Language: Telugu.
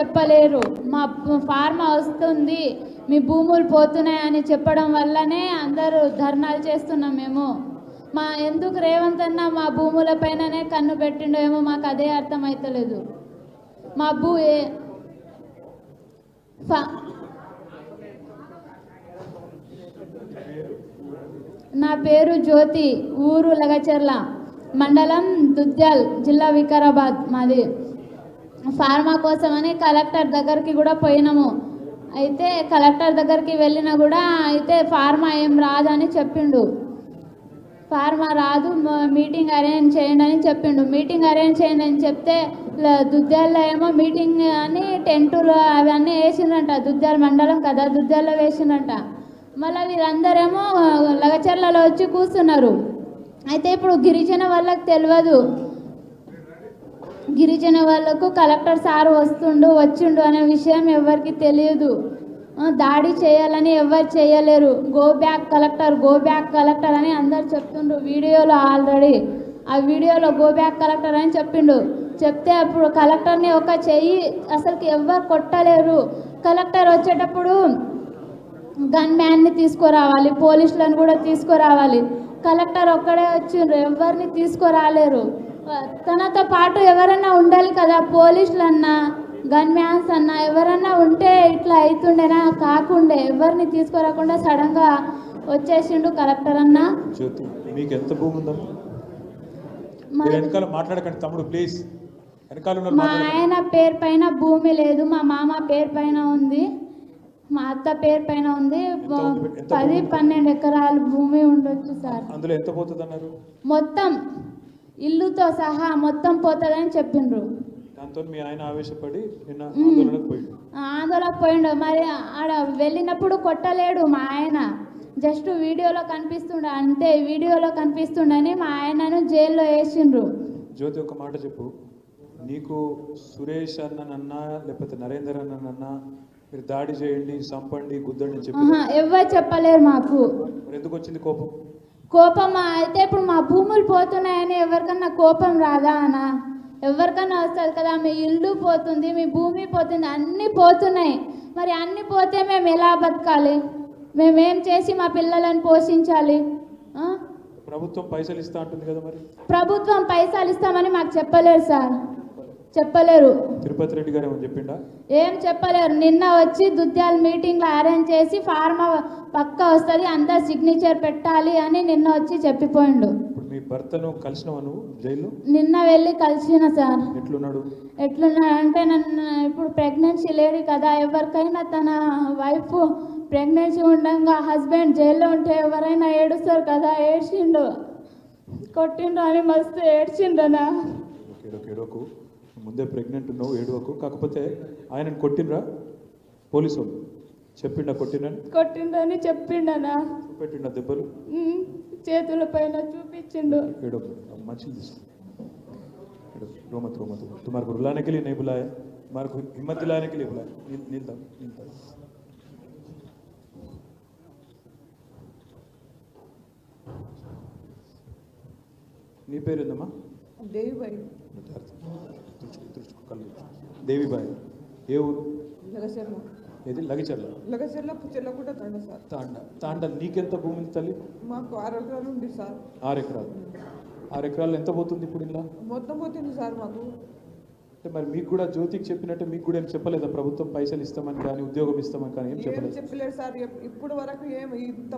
చెప్పలేరు. మా ఫార్మా వస్తుంది. మీ భూములు పోతున్నాయని చెప్పడం వల్లనే అందరూ ధర్నాలు చేస్తున్నాం మేము. మా ఎందుకు రేవంత్ అన్న మా భూముల పైననే కన్ను పెట్టిండో ఏమో మాకు అదే అర్థమవుతలేదు మా భూ ఏ- ఫ- నా పేరు జ్యోతి ఊరు లగచెర్ల మండలం దుద్యాల్ జిల్లా వికారాబాద్ మాది. ఫార్మా కోసమని కలెక్టర్ దగ్గరికి కూడా పోయినాము. అయితే కలెక్టర్ దగ్గరికి వెళ్ళినా కూడా అయితే ఫార్మా ఏం రాదని చెప్పిండు. ఫార్మా రాదు మీటింగ్ అరేంజ్ చేయండి అని చెప్పిండు. మీటింగ్ అరేంజ్ చేయండి అని చెప్తే ల- దుద్యాల్లో ఏమో మీటింగ్ అని టెంటులు అవన్నీ వేసిందంట దుద్యాల మండలం కదా దుద్యాల్లో వేసిండ్రంట. మళ్ళీ వీళ్ళందరేమో లగచర్లలో వచ్చి కూర్చున్నారు. అయితే ఇప్పుడు గిరిజన వాళ్ళకి తెలియదు. గిరిజన వాళ్ళకు కలెక్టర్ సార్ వస్తుండు వచ్చిండు అనే విషయం ఎవరికి తెలియదు. దాడి చేయాలని ఎవరు చేయలేరు. Go back collector go back collector అని అందరు చెప్తుండ్రు. వీడియోలో ఆల్రెడీ ఆ వీడియోలో గో బ్యాక్ కలెక్టర్ అని చెప్పిండు. చెప్తే అప్పుడు కలెక్టర్ని ఒక చెయ్యి అసలుకి ఎవరు కొట్టలేరు. కలెక్టర్ వచ్చేటప్పుడు గన్ మ్యాన్ని తీసుకురావాలి పోలీసులను కూడా తీసుకురావాలి. కలెక్టర్ ఒక్కడే వచ్చిండ్రు ఎవరిని తీసుకురాలేరు. తనతో పాటు ఎవరన్నా ఉండాలి కదా పోలీసులన్నా గన్ మ్యాన్స్ అన్నా ఎవరన్నా ఉంటే ఇట్లా అవుతుండేనా కాకుండే ఎవరిని తీసుకురాకుండా సడన్గా వచ్చేసిండు కలెక్టర్ అన్న. జ్యోతి మీకు ఎంత భూమి ఉందమ్మా? మా మీరు వెనకాల మాట్లాడకండి తమ్ముడు ప్లీజ్ వెనకాల ఉన్న మా ఆయన పేరు పైన భూమి లేదు మా మామ పేరు పైన ఉంది మా అత్త పేరు పైన ఉంది. పది? పన్నెండు ఎకరాల భూమి ఉండొచ్చు సార్. అందులో ఎంత పోతుంది అన్నారు మొత్తం ఇల్లుతో సహా మొత్తం పోతుందని చెప్పిండ్రు. దాంతో మీ ఆయన ఆవేశపడి నిన్న ఆందోళనకు పోయిండు. ఆందోళన పోయిండు. మరి ఆడ వెళ్ళినప్పుడు కొట్టలేడు మా ఆయన. జస్ట్ వీడియోలో కనిపిస్తుండ అంతే వీడియోలో కనిపిస్తుండని మా ఆయనను జైల్లో వేసిండ్రు. జ్యోతి ఒక మాట చెప్పు. నీకు సురేష్ అన్ననన్నా లేకపోతే నరేందర్ అన్ననన్నా మీరు దాడి చేయండి సంపండి గుద్దండి చెప్పి ఆహా, ఎవ్వరు చెప్పలేరు మాకు. ఎందుకు వచ్చింది కోపం? కోపం అయితే ఇప్పుడు మా భూములు పోతున్నాయని ఎవరికన్నా కోపం రాదా అన్న? ఎవరికన్నా వస్తుంది కదా మీ ఇల్లు పోతుంది మీ భూమి పోతుంది అన్నీ పోతున్నాయి. మరి అన్నీ పోతే మేము ఎలా బతకాలి? మేమేం చేసి మా పిల్లలను పోషించాలి? ప్రభుత్వం పైసలు ఇస్తా అంటుంది కదా మరి. ప్రభుత్వం పైసలు ఇస్తామని మాకు చెప్పలేరు సార్. చెప్పలేరు. తిరుపతి రెడ్డి గారు ఏమని చెప్పిండా? ఏం చెప్పలేరు. నిన్న వచ్చి దుద్యాల మీటింగ్లో అరేంజ్ చేసి ఫార్మా పక్క వస్తుంది అందరు సిగ్నేచర్ పెట్టాలి అని నిన్న వచ్చి చెప్పిపోయిండు. ఇప్పుడు మీ భర్తను కలిసినవా నువ్వు జైల్లో? నిన్న వెళ్ళి కలిసిన సార్. ఎట్లున్నాడు? ఎట్లున్నా అంటే నన్ను ఇప్పుడు ప్రెగ్నెన్సీ లేడు కదా ఎవరికైనా తన వైఫ్ ప్రెగ్నెన్సీ ఉండగా హస్బెండ్ జైల్లో ఉంటే ఎవరైనా ఏడుస్తారు కదా ఏడ్చిండు. కొట్టిండు అని మస్తు ఏడ్చిండనా ముందే ప్రెగ్నెంట్ ఉన్నావు ఏడవకు కాకపోతే ఆయనను కొట్టినరా పోలీసు వాళ్ళు చెప్పిండా కొట్టినని కొట్టిండని చెప్పిండనా పెట్టిండా దెబ్బలు ఉమ్, చేతుల పైన చూపించిండు ఏడవకు మంచిది తీసుకో एड़ो, रो मत रो मत तुम्हारे को रुलाने के लिए नहीं बुलाया तुम्हारे को हिम्मत दिलाने के लिए बुलाया नील नील दम नील दम దేవిబాయి. ఏ ఊరు? ఏది? లగిచర్ల. లగచర్ల చెల్లకుండా తండ సార్. తాండ. తాండ నీకెంత భూమి తల్లి? మాకు ఆరు ఎకరాలు ఉంది సార్. ఆరు ఎకరాలు. ఆరు ఎకరాలు ఎంత పోతుంది ఇప్పుడు ఇలా మొత్తం పోతుంది సార్ మాకు. అంటే మరి మీకు కూడా జ్యోతికి చెప్పినట్టే మీకు కూడా ఏం చెప్పలేదా? ప్రభుత్వం పైసలు ఇస్తామని కానీ ఉద్యోగం ఇస్తామని కానీ ఏం చెప్పలేదు? చెప్పలేదు సార్. ఇప్పుడు వరకు ఏం ఇంత